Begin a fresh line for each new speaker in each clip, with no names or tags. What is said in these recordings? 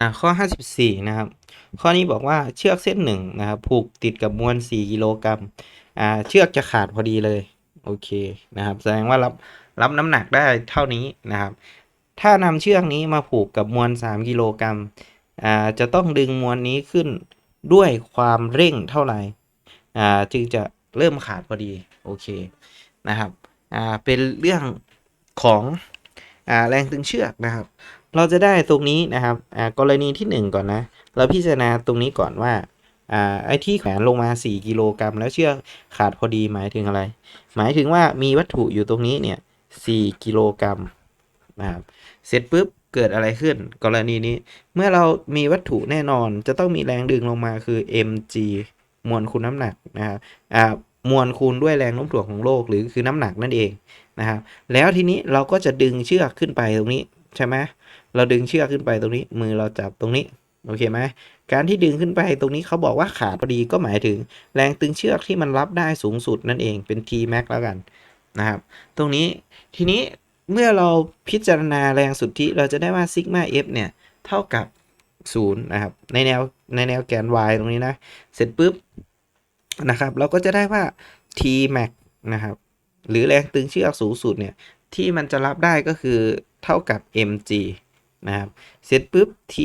อ่าข้อ 54 นะครับ ข้อนี้บอกว่าเชือกเส้นหนึ่งนะครับ ผูกติดกับมวล 4 กิโลกรัมอ่าเชือกจะขาดพอดีเลย โอเคนะครับ แสดงว่ารับรับน้ำหนักได้เท่านี้นะครับ ถ้านำเชือกนี้มาผูกกับมวล 3 กิโลกรัมอ่าจะต้องดึงมวลนี้ขึ้นด้วยความเร่งเท่าไหร่อ่าจึงจะเริ่มขาดพอดีโอเคนะครับอ่าเป็นเรื่องของอ่าแรงตึงเชือกนะครับ เราจะได้ตรงนี้นะครับอ่ากรณีที่ 1 ก่อนนะ เราพิจารณาตรงนี้ก่อนว่าอ่าไอ้ที่แขวนลงมา 4 กิโลกรัมแล้วเชือกขาดพอดีหมายถึงอะไร หมายถึงว่ามีวัตถุอยู่ตรงนี้เนี่ย4กิโลกรัมนะครับเสร็จปุ๊บเกิดอะไรขึ้น กรณีนี้ เมื่อเรามีวัตถุแน่นอนจะต้องมีแรงดึงลงมาคือ mg มวลคูณน้ำหนักนะครับอ่ามวลคูณด้วยแรงโน้มถ่วงของโลกหรือคือน้ำหนักนั่นเองนะครับแล้วทีนี้เราก็จะดึงเชือกขึ้นไปตรงนี้ใช่ไหม เราดึงเชือกขึ้นไปตรงนี้ มือเราจับตรงนี้ โอเคไหม การที่ดึงขึ้นไปตรงนี้เขาบอกว่าขาดพอดีก็หมายถึง แรงตึงเชือกที่มันรับได้สูงสุดนั่นเองเป็น T max แล้วกันนะครับ ตรงนี้ทีนี้เมื่อเราพิจารณาแรงสุทธิเราจะได้ว่าซิกมา F เนี่ย เท่ากับ 0 นะครับ ในแนวในแนวแกน y ตรงนี้นะ เสร็จปุ๊บนะครับ เราก็จะได้ว่า T max นะครับ หรือแรงตึงเชือกสูงสุดเนี่ย ที่มันจะรับได้ก็คือเท่ากับ mg นะครับ เสร็จปุ๊บ t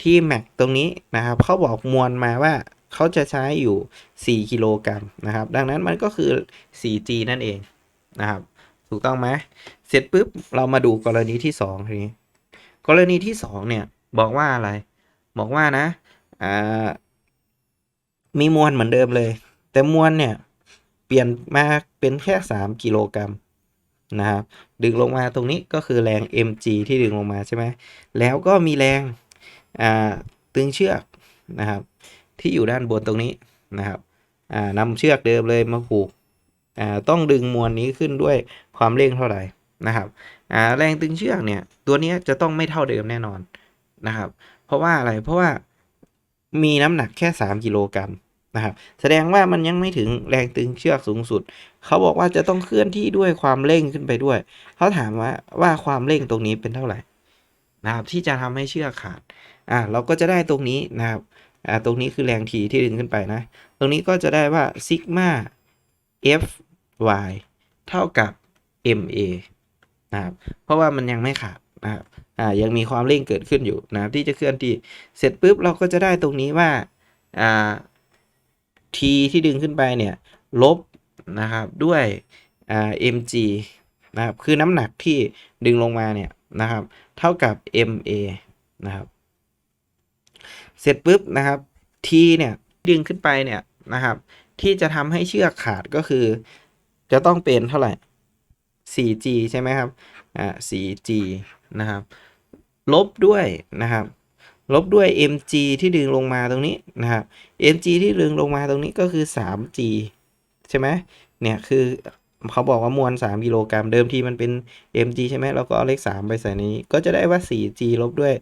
t max ตรงนี้นะครับเขาบอกมวลมาว่าเขาจะใช้อยู่ 4 กิโลกรัมนะครับ ดังนั้นมันก็คือ 4g นั่นเองนะครับ ถูกต้องไหมเสร็จปุ๊บเรามาดูกรณีที่2ทีนี้กรณีที่ 2 เนี่ย บอกว่าอะไร บอกว่านะอ่ามีมวลเหมือนเดิมเลย แต่มวลเนี่ย เปลี่ยนมาเป็นแค่ 3 กิโลกรัม นะครับ ดึงลงมาตรงนี้ก็คือแรง mg ที่ดึงลงมาใช่ไหมแล้วก็มีแรงตึงเชือกนะครับ ที่อยู่ด้านบนตรงนี้นะครับนำเชือกเดิมเลยมาผูกต้องดึงมวลนี้ขึ้นด้วยความเร่งเท่าไหร่นะครับแรงตึงเชือกเนี่ยตัวนี้จะต้องไม่เท่าเดิมแน่นอนนะครับ เพราะว่าอะไรเพราะว่ามีน้ำหนักแค่ 3 กิโลกรัม นะครับแสดงว่ามันยังไม่ถึงแรงตึงเชือกสูงสุด เขาบอกว่าจะต้องเคลื่อนที่ด้วยความเร่งขึ้นไปด้วย เขาถามว่าว่าความเร่งตรงนี้เป็นเท่าไหร่นะครับที่จะทำให้เชือกขาดอ่าเราก็จะได้ตรงนี้นะครับอ่าตรงนี้คือแรงทีที่ดึงขึ้นไปนะ ตรงนี้ก็จะได้ว่าซิกมา f y เท่ากับ m a นะครับเพราะว่ามันยังไม่ขาดนะครับอ่ายังมีความเร่งเกิดขึ้นอยู่นะครับที่จะเคลื่อนที่เสร็จปุ๊บเราก็จะได้ตรงนี้ว่าอ่า t ที่ดึงขึ้นไปเนี่ยลบนะครับด้วยอ่า mg นะครับคือน้ำหนักที่ดึงลงมาเนี่ยนะครับเท่ากับ ma นะครับเสร็จปุ๊บนะครับ t เนี่ยดึงขึ้นไปเนี่ยนะครับที่จะทำให้เชือกขาดก็คือ จะต้องเป็นเท่าไหร่ 4g ใช่ไหมครับอ่า 4g นะครับลบด้วยนะครับ ลบด้วย mg ที่ดึงลงมาตรงนี้นะครับ mg ที่ดึงลงมาตรงนี้ก็คือ 3g ใช่ไหมเนี่ยคือเขาบอกว่ามวล 3 กิโลกรัมเดิมทีมันเป็น mg ใช่ไหมเราก็เอาเลข 3 ไปใส่ในนี้ ก็จะได้ว่า 4g ลบด้วย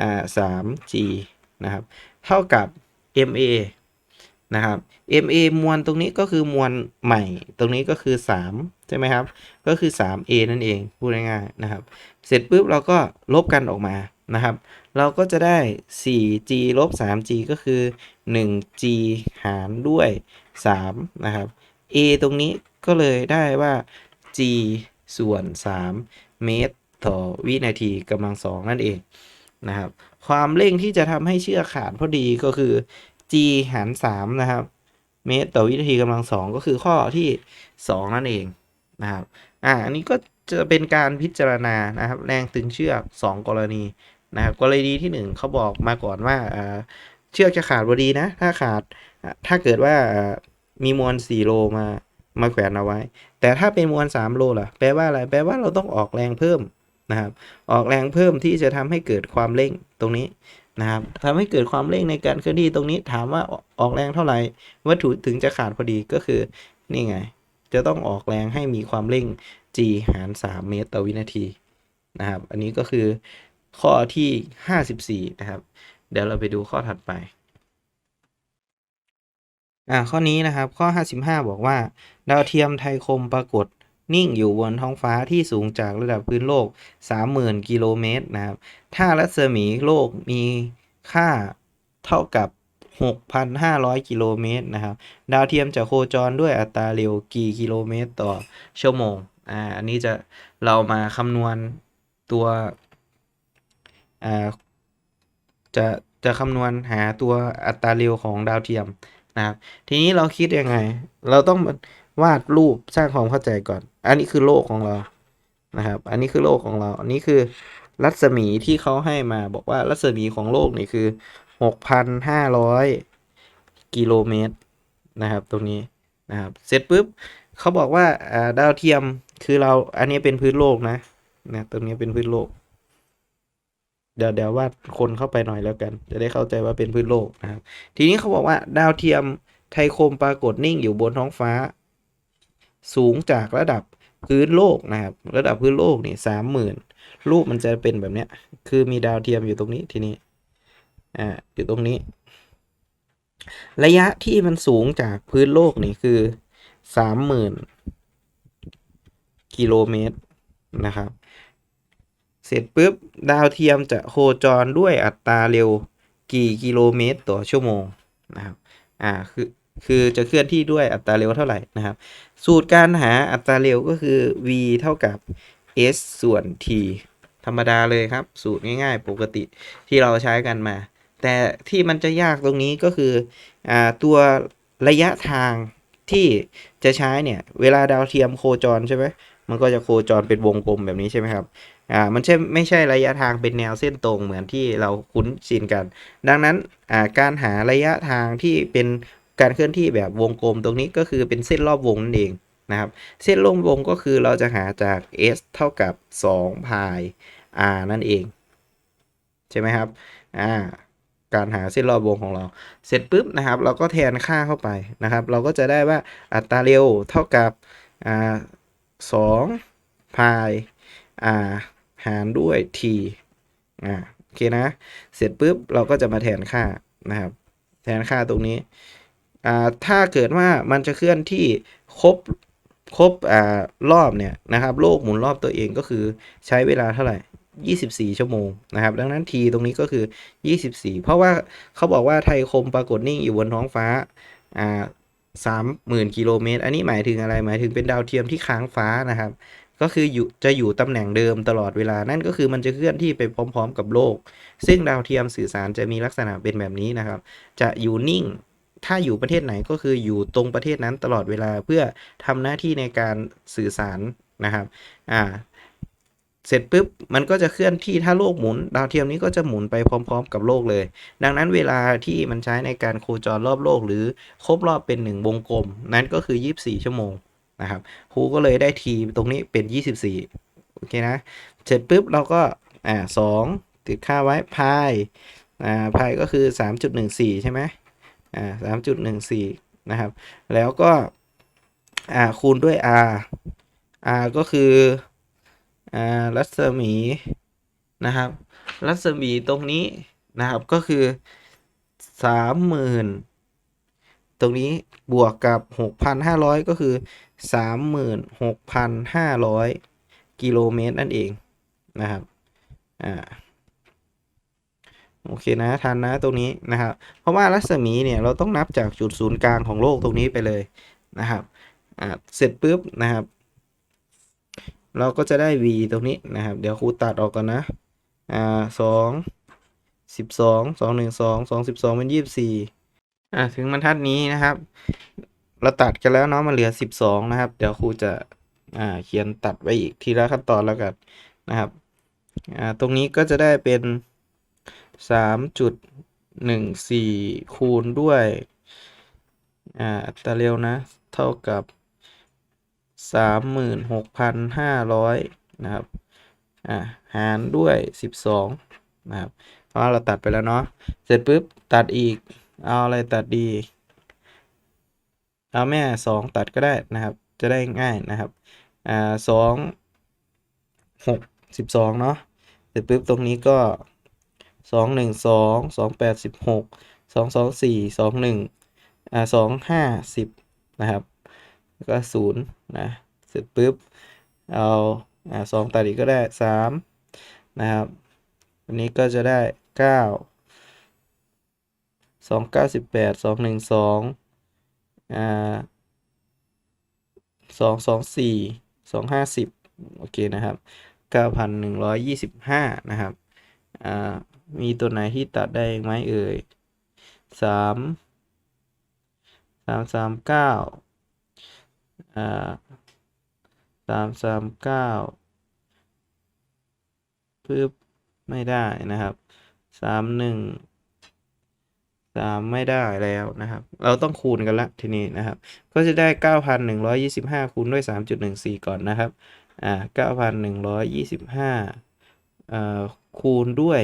อ่า 3g นะครับ เท่ากับ ma นะครับ ma มวลตรงนี้ก็คือมวลใหม่ ตรงนี้ก็คือ 3 ใช่ไหมครับ ก็คือ 3a นั่นเอง พูดง่ายๆนะครับ เสร็จปุ๊บเราก็ลบกันออกมานะครับ เราก็จะได้ 4g ลบ 3g ก็คือ 1g หารด้วย 3 นะครับ a ตรงนี้ก็เลยได้ว่า g ส่วน 3 เมตรต่อวินาทีกำลังสองนั่นเองนะครับ ความเร่งที่จะทำให้เชือกขาดพอดีก็คือ g หาร 3 นะครับ เมตรต่อวินาทีกำลังสองก็คือข้อที่ 2 นั่นเองนะครับ อ่า อันนี้ก็จะเป็นการพิจารณานะครับ แรงตึงเชือก 2 กรณี นะครับกรณีที่ 1เขาบอกมาก่อนว่าเชือกจะขาดพอดีนะ ถ้าขาดถ้าเกิดว่ามีมวล4โลมามาแขวนเอาไว้ แต่ถ้าเป็นมวล3โลล่ะแปลว่าอะไรแปลว่าเราต้องออกแรงเพิ่มนะครับออกแรงเพิ่มที่จะทำให้เกิดความเร่งตรงนี้นะครับทำให้เกิดความเร่งในการเคลื่อนที่ตรงนี้ถามว่าออกแรงเท่าไหร่วัตถุถึงจะขาดพอดีก็คือนี่ไง จะต้องออกแรงให้มีความเร่ง g หาร 3 เมตรต่อวินาทีนะครับ อันนี้ก็คือ ข้อที่54นะครับ เดี๋ยวเราไปดูข้อถัดไปอ่าข้อนี้นะครับข้อ 55 บอกว่า ดาวเทียมไทยคมปรากฏนิ่งอยู่บนท้องฟ้าที่สูงจากระดับพื้นโลก 30,000 กิโลเมตรนะครับ ถ้ารัศมีโลกมีค่าเท่ากับ 6,500 กิโลเมตรนะครับ ดาวเทียมจะโคจรด้วยอัตราเร็วกี่กิโลเมตรต่อชั่วโมงอ่าอันนี้จะเรามาคำนวณตัว จะจะคำนวณหาตัวอัตราเร็วของดาวเทียมนะครับ ทีนี้เราคิดยังไง เราต้องวาดรูปสร้างความเข้าใจก่อน อันนี้คือโลกของเรานะครับ อันนี้คือโลกของเรา อันนี้คือรัศมีที่เขาให้มาบอกว่ารัศมีของโลกนี่คือ 6,500 กิโลเมตรนะครับ ตรงนี้นะครับ เสร็จปุ๊บเขาบอกว่าอ่าดาวเทียมคือเราอันนี้เป็นพื้นโลกนะนะตรงนี้เป็นพื้นโลก เดี๋ยวเดี๋ยววาดคนเข้าไปหน่อยแล้วกัน จะได้เข้าใจว่าเป็นพื้นโลกนะครับ ทีนี้เขาบอกว่าดาวเทียมไทยโคมปรากฏนิ่งอยู่บนท้องฟ้า สูงจากระดับพื้นโลกนะครับ ระดับพื้นโลกนี่สามหมื่นรูปมันจะเป็นแบบเนี้ย คือมีดาวเทียมอยู่ตรงนี้ทีนี้อ่าอยู่ตรงนี้ ระยะที่มันสูงจากพื้นโลกนี่คือสามหมื่นกิโลเมตรนะครับ เสร็จปุ๊บ ดาวเทียมจะโคจรด้วยอัตราเร็วกี่กิโลเมตรต่อชั่วโมงนะครับ อ่า คือ คือจะเคลื่อนที่ด้วยอัตราเร็วเท่าไหร่นะครับ สูตรการหาอัตราเร็วก็คือ v เท่ากับ s ส่วน t ธรรมดาเลยครับ สูตรง่ายๆ ปกติที่เราใช้กันมา แต่ที่มันจะยากตรงนี้ก็คือ อ่า ตัวระยะทางที่จะใช้เนี่ย เวลาดาวเทียมโคจรใช่ไหม มันก็จะโคจรเป็นวงกลมแบบนี้ใช่ไหมครับ อ่า มันใช่ไม่ใช่ระยะทางเป็นแนวเส้นตรงเหมือนที่เราคุ้นชินกัน ดังนั้น อ่า การหาระยะทางที่เป็นการเคลื่อนที่แบบวงกลมตรงนี้ก็คือเป็นเส้นรอบวงนั่นเองนะครับ เส้นรอบวงก็คือเราจะหาจาก s เท่ากับ2พาย r นั่นเอง ใช่ไหมครับ อ่าการหาเส้นรอบวงของเรา เสร็จปุ๊บนะครับ เราก็แทนค่าเข้าไปนะครับ เราก็จะได้ว่าอัตราเร็วเท่ากับอ่า สองพาย r หารด้วย t อ่าโอเคนะ เสร็จปุ๊บเราก็จะมาแทนค่านะครับ แทนค่าตรงนี้อ่าถ้าเกิดว่ามันจะเคลื่อนที่ครบครบอ่ารอบเนี่ยนะครับ โลกหมุนรอบตัวเองก็คือใช้เวลาเท่าไหร่ 24 ชั่วโมงนะครับ ดังนั้น t ตรงนี้ก็คือ 24 เพราะว่าเขาบอกว่าไทยคมปรากฏนิ่งอยู่บนท้องฟ้าอ่า สามหมื่นกิโลเมตร อันนี้หมายถึงอะไร หมายถึงเป็นดาวเทียมที่ค้างฟ้านะครับ ก็คืออยู่จะอยู่ตำแหน่งเดิมตลอดเวลา นั่นก็คือมันจะเคลื่อนที่ไปพร้อม ๆ กับโลก ซึ่งดาวเทียมสื่อสารจะมีลักษณะเป็นแบบนี้นะครับ จะอยู่นิ่ง ถ้าอยู่ประเทศไหนก็คืออยู่ตรงประเทศนั้นตลอดเวลาเพื่อทำหน้าที่ในการสื่อสารนะครับ อ่า เสร็จปุ๊บมันก็จะเคลื่อนที่ถ้าโลกหมุน ดาวเทียมนี้ก็จะหมุนไปพร้อม ๆ กับโลกเลย ดังนั้นเวลาที่มันใช้ในการโคจรรอบโลก หรือครบรอบเป็นหนึ่งวงกลม นั้นก็คือ 24 ชั่วโมงนะครับครูก็เลยได้ทีตรงนี้เป็น 24 โอเคนะ เสร็จปุ๊บเราก็อ่าสองติดค่าไว้พายอ่าพายก็คือ 3.14 ใช่ไหมอ่า3.14นะครับแล้วก็อ่าคูณด้วย r r ก็คือ อ่ารัศมีนะครับ รัศมีตรงนี้นะครับก็คือ30,000ตรงนี้บวกกับ 6,500 ก็คือ 36,500 กิโลเมตรนั่นเองนะครับอ่าโอเคนะทันนะตรงนี้นะครับ เพราะว่ารัศมีเนี่ยเราต้องนับจากจุดศูนย์กลางของโลกตรงนี้ไปเลยนะครับอ่าเสร็จปุ๊บนะครับ เราก็จะได้ v ตรงนี้นะครับ เดี๋ยวครูตัดออกก่อนนะอ่าสองสิบสองสองหนึ่งสองสองสิบสองเป็นยี่สิบสี่อ่าถึงบรรทัดนี้นะครับ เราตัดกันแล้วเนาะมันเหลือสิบสองนะครับ เดี๋ยวครูจะอ่าเขียนตัดไว้อีกทีละขั้นตอนแล้วกันนะครับอ่าตรงนี้ก็จะได้เป็นสามจุดหนึ่งสี่คูณด้วยอ่าอัตราเร็วนะ เท่ากับ สามหมื่นหกพันห้าร้อยนะครับอ่าหารด้วยสิบสองนะครับเพราะเราตัดไปแล้วเนาะเสร็จปุ๊บตัดอีก เอาอะไรตัดดี เอาแม่สองตัดก็ได้นะครับ จะได้ง่ายนะครับอ่าสองหกสิบสองเนาะเสร็จปุ๊บตรงนี้ก็สองหนึ่งสองสองแปดสิบหกสองสองสี่สองหนึ่งอ่าสองห้าสิบนะครับ แล้วก็ศูนย์นะเสร็จปุ๊บเอาอ่าสองตัดอีกก็ได้สามนะครับอันนี้ก็จะได้เก้าสองเก้าสิบแปดสองหนึ่งสองอ่าสองสองสี่สองห้าสิบโอเคนะครับเก้าพันหนึ่งร้อยยี่สิบห้านะครับอ่ามีตัวไหนที่ตัดได้ไหมเอ่ยสามสามสามเก้า อ่าสามสามเก้าปึ๊บไม่ได้นะครับสามหนึ่งสามไม่ได้แล้วนะครับ เราต้องคูณกันละทีนี้นะครับ ก็จะได้เก้าพันหนึ่งร้อยยี่สิบห้าคูณด้วยสามจุดหนึ่งสี่ก่อนนะครับ อ่าเก้าพันหนึ่งร้อยยี่สิบห้าอ่าคูณด้วย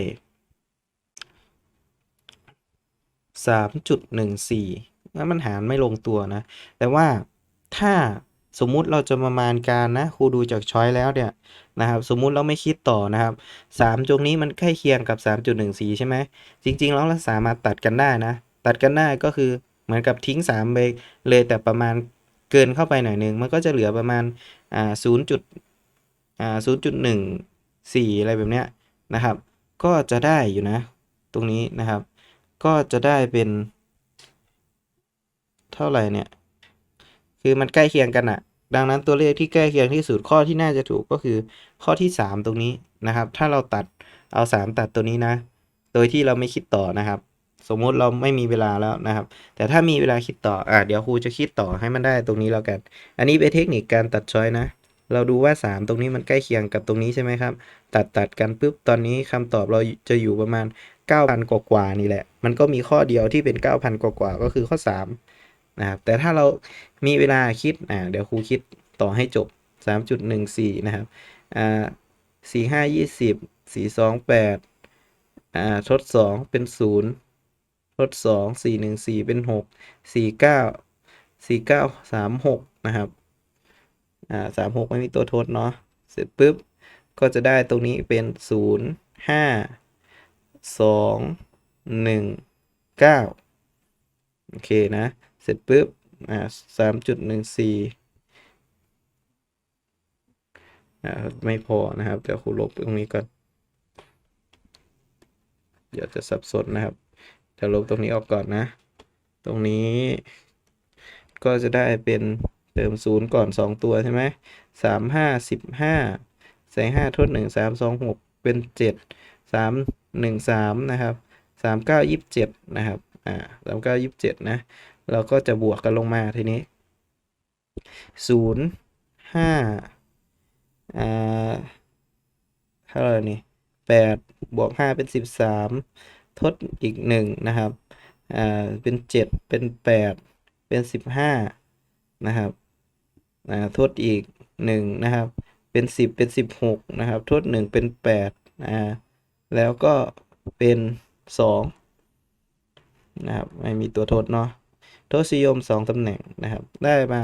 สามจุดหนึ่งสี่แล้วมันหารไม่ลงตัวนะ แต่ว่า ถ้าสมมุติเราจะประมาณการนะครูดูจากช้อยแล้วเนี่ยนะครับสมมุติเราไม่คิดต่อนะครับสามตรงนี้มันใกล้เคียงกับสามจุดหนึ่งสี่ใช่ไหมจริง ๆ แล้วเราสามารถตัดกันได้นะ ตัดกันได้ก็คือเหมือนกับทิ้งสามไปเลยแต่ประมาณเกินเข้าไปหน่อยหนึ่งมันก็จะเหลือประมาณอ่าศูนย์จุดอ่าศูนย์จุดหนึ่งสี่อะไรแบบเนี้ยนะครับ ก็จะได้อยู่นะ ตรงนี้นะครับ ก็จะได้เป็น เท่าไหร่เนี่ย คือมันใกล้เคียงกันอะดังนั้นตัวเลขที่ใกล้เคียงที่สุดข้อที่น่าจะถูกก็คือข้อที่ 3 ตรงนี้นะครับ ถ้าเราตัดเอา 3 ตัดตัวนี้นะ โดยที่เราไม่คิดต่อนะครับ สมมุติเราไม่มีเวลาแล้วนะครับ แต่ถ้ามีเวลาคิดต่ออะเดี๋ยวครูจะคิดต่อให้มันได้ตรงนี้แล้วกัน อันนี้เป็นเทคนิคการตัดช้อยนะ เราดูว่า 3 ตรงนี้มันใกล้เคียงกับตรงนี้ใช่ไหมครับ ตัดตัดกันปุ๊บตอนนี้คำตอบเราจะอยู่ประมาณ 9,000 กว่ากว่านี่แหละ มันก็มีข้อเดียวที่เป็น 9,000 กว่ากว่าก็คือข้อ 3 นะครับ แต่ถ้าเรามีเวลาคิดอ่าเดี๋ยวครูคิดต่อให้จบ 3.14 นะครับอ่าสี่ห้ายี่สิบสี่สองแปดอ่าทดสองเป็นศูนย์ทดสองสี่หนึ่งสี่เป็นหกสี่เก้าสี่เก้าสามหกนะครับอ่าสามหกไม่มีตัวทดเนาะเสร็จปุ๊บ ก็จะได้ตรงนี้เป็นศูนย์ห้าสองหนึ่งเก้าโอเคนะ เสร็จปุ๊บอ่าสามจุดหนึ่งสี่อ่าไม่พอนะครับเดี๋ยวครูลบตรงนี้ก่อนเดี๋ยวจะสับสนนะครับเดี๋ยวลบตรงนี้ออกก่อนนะ ตรงนี้ ก็จะได้เป็นเติมศูนย์ก่อนสองตัวใช่ไหมสามห้าสิบห้าใส่ห้าทดหนึ่งสามสองหกเป็นเจ็ดสามหนึ่งสามนะครับสามเก้ายี่สิบเจ็ดนะครับอ่าสามเก้ายี่สิบเจ็ดนะ เราก็จะบวกกันลงมาทีนี้ศูนย์ห้าอ่าเท่าไหร่นี่แปดบวกห้าเป็นสิบสามทดอีกหนึ่งนะครับอ่าเป็นเจ็ดเป็นแปดเป็นสิบห้านะครับอ่าทดอีกหนึ่งนะครับเป็นสิบเป็นสิบหกนะครับทดหนึ่งเป็นแปดอ่าแล้วก็เป็นสองนะครับไม่มีตัวทดเนาะ ทศนิยม 2ตำแหน่งนะครับ ได้มา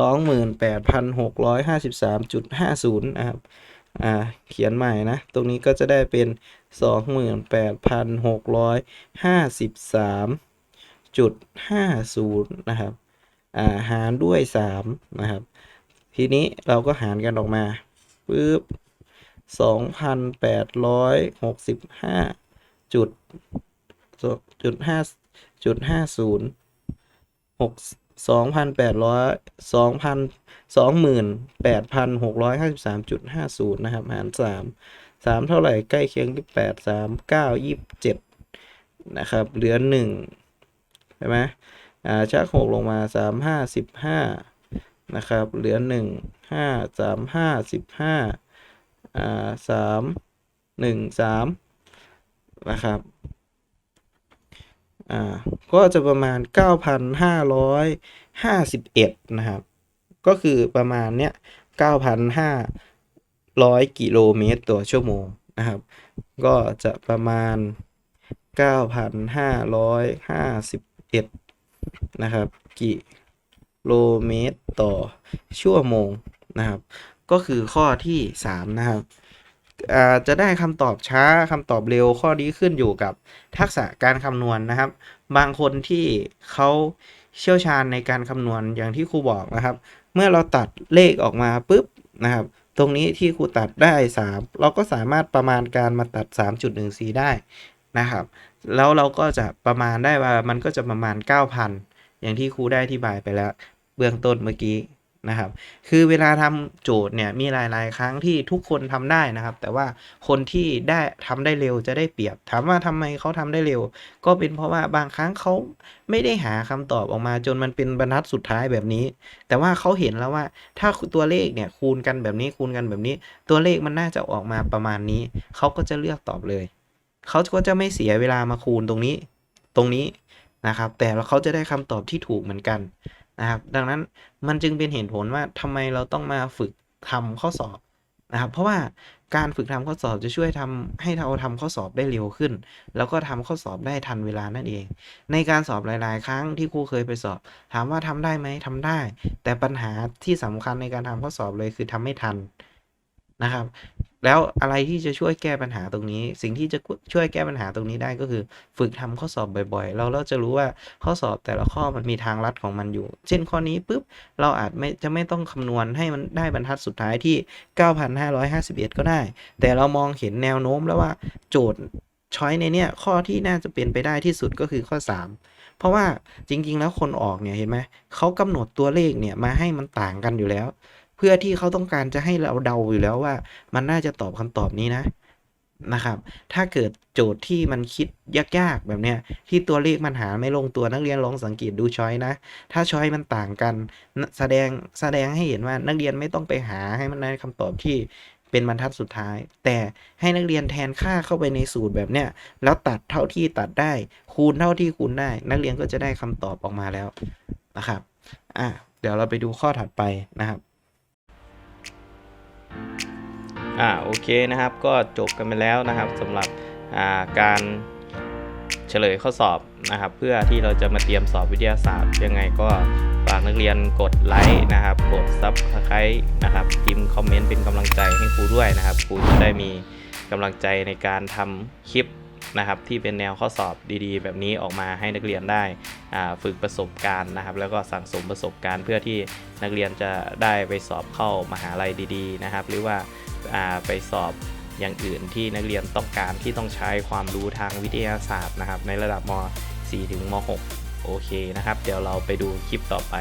28,653.50 นะครับอ่าเขียนใหม่นะ ตรงนี้ก็จะได้เป็น 28,653.50 นะครับอ่าหารด้วย 3 นะครับ ทีนี้เราก็หารกันออกมาปึ๊บ2,865จุดจุดห้าจุดห้าศูนย์ หกสองพันแปดร้อยสองพันสองหมื่นแปดพันหกร้อยห้าสิบสามจุดห้าศูนย์นะครับ หารสามสามเท่าไหร่ใกล้เคียงที่แปดสามเก้ายี่สิบเจ็ดนะครับ เหลือหนึ่งใช่ไหมอ่าชักหกลงมาสามห้าสิบห้านะครับ เหลือหนึ่งห้าสามห้าสิบห้าอ่าสามหนึ่งสามนะครับ อ่าก็จะประมาณ 9,551 นะครับ ก็คือประมาณเนี้ย 9,500 กิโลเมตรต่อชั่วโมงนะครับ ก็จะประมาณ 9,551 นะครับ กิโลเมตรต่อชั่วโมงนะครับ ก็คือข้อที่ 3 นะครับ จะได้คำตอบช้าคำตอบเร็วข้อนี้ขึ้นอยู่กับทักษะการคำนวณนะครับ บางคนที่เขาเชี่ยวชาญในการคำนวณอย่างที่ครูบอกนะครับ เมื่อเราตัดเลขออกมาปุ๊บนะครับ ตรงนี้ที่ครูตัดได้ 3 เราก็สามารถประมาณการมาตัด 3.14 ได้นะครับ แล้วเราก็จะประมาณได้ว่ามันก็จะประมาณ 9,000 อย่างที่ครูได้อธิบายไปแล้ว เบื้องต้นเมื่อกี้ นะครับ คือเวลาทำโจทย์เนี่ยมีหลาย ๆ ครั้งที่ทุกคนทำได้นะครับ แต่ว่าคนที่ได้ทำได้เร็วจะได้เปรียบ ถามว่าทำไมเขาทำได้เร็ว ก็เป็นเพราะว่าบางครั้งเขาไม่ได้หาคำตอบออกมาจนมันเป็นบรรทัดสุดท้ายแบบนี้ แต่ว่าเขาเห็นแล้วว่าถ้าตัวเลขเนี่ยคูณกันแบบนี้คูณกันแบบนี้ ตัวเลขมันน่าจะออกมาประมาณนี้ เขาก็จะเลือกตอบเลย เขาก็จะไม่เสียเวลามาคูณตรงนี้ ตรงนี้นะครับ แต่เขาจะได้คำตอบที่ถูกเหมือนกัน นะครับ ดังนั้นมันจึงเป็นเหตุผลว่าทำไมเราต้องมาฝึกทำข้อสอบนะครับ เพราะว่าการฝึกทำข้อสอบจะช่วยทำให้เราทำข้อสอบได้เร็วขึ้น แล้วก็ทำข้อสอบได้ทันเวลานั่นเอง ในการสอบหลาย ๆ ครั้งที่ครูเคยไปสอบ ถามว่าทำได้ไหมทำได้ แต่ปัญหาที่สำคัญในการทำข้อสอบเลยคือทำไม่ทัน นะครับ แล้วอะไรที่จะช่วยแก้ปัญหาตรงนี้ สิ่งที่จะช่วยแก้ปัญหาตรงนี้ได้ก็คือ ฝึกทำข้อสอบบ่อยๆ เราเราจะรู้ว่าข้อสอบแต่ละข้อมันมีทางลัดของมันอยู่ เช่นข้อนี้ปุ๊บเราอาจไม่จะไม่ต้องคำนวณให้มันได้บรรทัดสุดท้ายที่ 9,551 ก็ได้ แต่เรามองเห็นแนวโน้มแล้วว่าโจทย์ช้อยในเนี้ยข้อที่น่าจะเป็นไปได้ที่สุดก็คือข้อ 3 เพราะว่าจริง ๆ แล้วคนออกเนี่ยเห็นไหมเขากำหนดตัวเลขเนี่ยมาให้มันต่างกันอยู่แล้ว พื่อที่เขาต้องการจะให้เราเดาอยู่แล้วว่า มันน่าจะตอบคำตอบนี้นะนะครับ ถ้าเกิดโจทย์ที่มันคิดยากๆแบบเนี้ยที่ตัวเลขมันหาไม่ลงตัวนักเรียนลองสังเกตดูช้อยนะ ถ้าช้อยมันต่างกัน แสดงแสดงให้เห็นว่านักเรียนไม่ต้องไปหาให้มันได้คำตอบที่เป็นบรรทัดสุดท้าย แต่ให้นักเรียนแทนค่าเข้าไปในสูตรแบบเนี้ยแล้วตัดเท่าที่ตัดได้ คูณเท่าที่คูณได้ นักเรียนก็จะได้คำตอบออกมาแล้วนะครับอะเดี๋ยวเราไปดูข้อถัดไปนะครับ อ่าโอเคนะครับก็จบกันไปแล้วนะครับสำหรับอ่าการเฉลยข้อสอบนะครับ เพื่อที่เราจะมาเตรียมสอบวิทยาศาสตร์ยังไงก็ฝากนักเรียนกดไลค์นะครับ กดซับสไครต์นะครับพิมพ์คอมเมนต์เป็นกำลังใจให้ครูด้วยนะครับครูจะได้มีกำลังใจในการทำคลิป นะครับที่เป็นแนวข้อสอบดีๆ แบบนี้ออกมาให้นักเรียนได้ฝึกประสบการณ์นะครับ แล้วก็สั่งสมประสบการณ์เพื่อที่นักเรียนจะได้ไปสอบเข้ามหาลัยดีๆนะครับ หรือว่าอ่าไปสอบอย่างอื่นที่นักเรียนต้องการที่ต้องใช้ความรู้ทางวิทยาศาสตร์นะครับ ในระดับม .4 ถึงม .6 โอเคนะครับ เดี๋ยวเราไปดูคลิปต่อไป